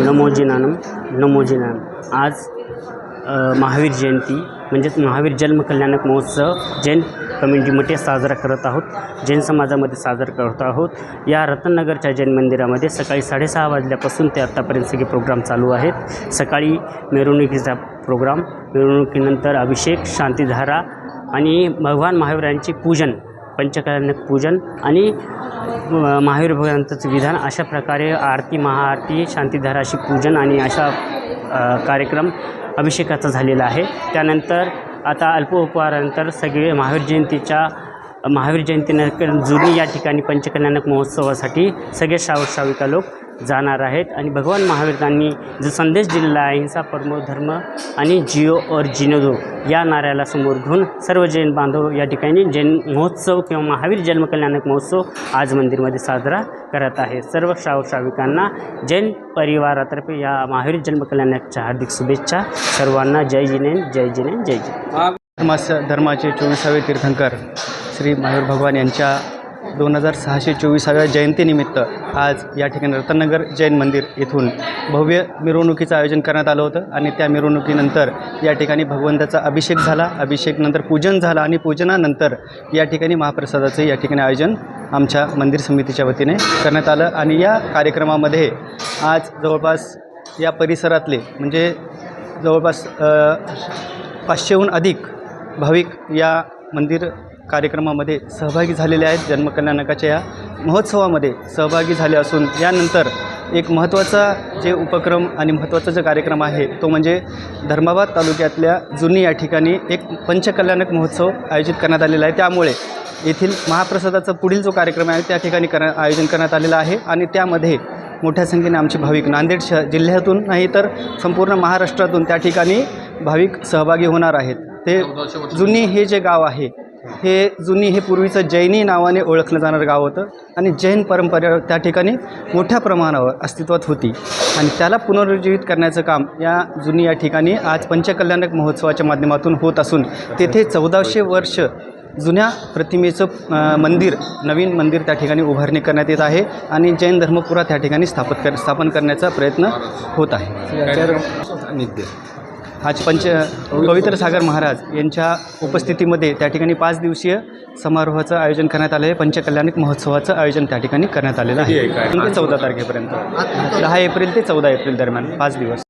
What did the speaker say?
नमोजिनानम नमोजिनानम आज महावीर जयंती म्हणजेच महावीर जन्मकल्याणक महोत्सव जैन कम्युनिटीमध्ये साजरा करत आहोत. जैन समाजामध्ये साजरा करत आहोत. या रत्ननगरच्या जैन मंदिरामध्ये सकाळी साडेसहा वाजल्यापासून ते आत्तापर्यंत सगळे प्रोग्राम चालू आहेत. सकाळी मिरवणुकीचा प्रोग्राम मिरवणुकीनंतर अभिषेक शांतीधारा आणि भगवान महावीरांचे पूजन पंचकल्याणक पूजन आणि महावीर भगवंताचं विधान अशा प्रकारे आरती महाआरती शांतीधाराशी पूजन आणि अशा कार्यक्रम अभिषेकाचा झालेला आहे. त्यानंतर आता अल्प उपहारानंतर सगळे महावीर जयंतीच्या महावीर जयंतीनंतर जुनी या ठिकाणी पंचकल्याणक महोत्सवासाठी सगळे श्रावक श्राविका लोक जाणार आहेत आणि भगवान महावीरांनी जो संदेश दिलेला आहे हिंसा परमो धर्म आणि जिओ और जिनोदो या नाऱ्याला समोर घेऊन सर्व जैन बांधव या ठिकाणी जैन महोत्सव किंवा महावीर जन्मकल्याणक महोत्सव आज मंदिरमध्ये साजरा करत आहे सर्व श्रावक श्राविकांना जैन परिवारातर्फे या महावीर जन्मकल्याणकच्या हार्दिक शुभेच्छा. सर्वांना जय जिनेन जय जिनेन जय जिनेन धर्मास धर्माचे चोवीसावे तीर्थंकर श्री महावीर भगवान यांच्या दोन हजार सहाशे चोवीसाव्या जयंतीनिमित्त आज या ठिकाणी रत्नगर जैन मंदिर येथून भव्य मिरवणुकीचं आयोजन करण्यात आलं होतं आणि त्या मिरवणुकीनंतर या ठिकाणी भगवंताचा अभिषेक झाला. अभिषेकनंतर पूजन झालं आणि पूजनानंतर या ठिकाणी महाप्रसादाचं या ठिकाणी आयोजन आमच्या मंदिर समितीच्या वतीने करण्यात आलं. आणि या कार्यक्रमामध्ये आज जवळपास या परिसरातले म्हणजे जवळपास पाचशेहून अधिक भाविक या मंदिर कार्यक्रमामध्ये सहभागी झालेले आहेत जन्मकल्याणकाच्या या महोत्सवामध्ये सहभागी झाले असून यानंतर एक महत्त्वाचा जे उपक्रम आणि महत्त्वाचा जो कार्यक्रम आहे तो म्हणजे धर्माबाद तालुक्यातल्या जुनी या ठिकाणी एक पंचकल्याणक महोत्सव आयोजित करण्यात आलेला आहे. त्यामुळे येथील महाप्रसादाचा पुढील जो कार्यक्रम आहे त्या ठिकाणी कर आयोजन करण्यात आलेलं आहे आणि त्यामध्ये मोठ्या संख्येने आमचे भाविक नांदेड शह जिल्ह्यातून नाही तर संपूर्ण महाराष्ट्रातून त्या ठिकाणी भाविक सहभागी होणार आहेत. ते जुनी हे जे गाव आहे हे जुनी हे पूर्वीचं जैनी नावाने ओळखलं जाणारं गाव होतं आणि जैन परंपरा त्या ठिकाणी मोठ्या प्रमाणावर अस्तित्वात होती. आणि त्याला पुनरुज्जीवित करण्याचं काम या जुनी या ठिकाणी आज पंचकल्याणक महोत्सवाच्या माध्यमातून होत असून तेथे चौदाशे वर्ष जुन्या प्रतिमेचं मंदिर नवीन मंदिर त्या ठिकाणी उभारणी करण्यात येत आहे आणि जैन धर्मपुरा त्या ठिकाणी स्थापित कर स्थापन करण्याचा प्रयत्न होत आहे. नित्य. आज पंच पवित्र सागर महाराज यांच्या उपस्थितीमध्ये त्या ठिकाणी पाच दिवसीय समारोहाचं आयोजन करण्यात आलं आहे पंचकल्याणिक महोत्सवाचं आयोजन त्या ठिकाणी करण्यात आलेलं आहे. चौदा तारखेपर्यंत. दहा एप्रिल ते चौदा एप्रिल दरम्यान पाच दिवस.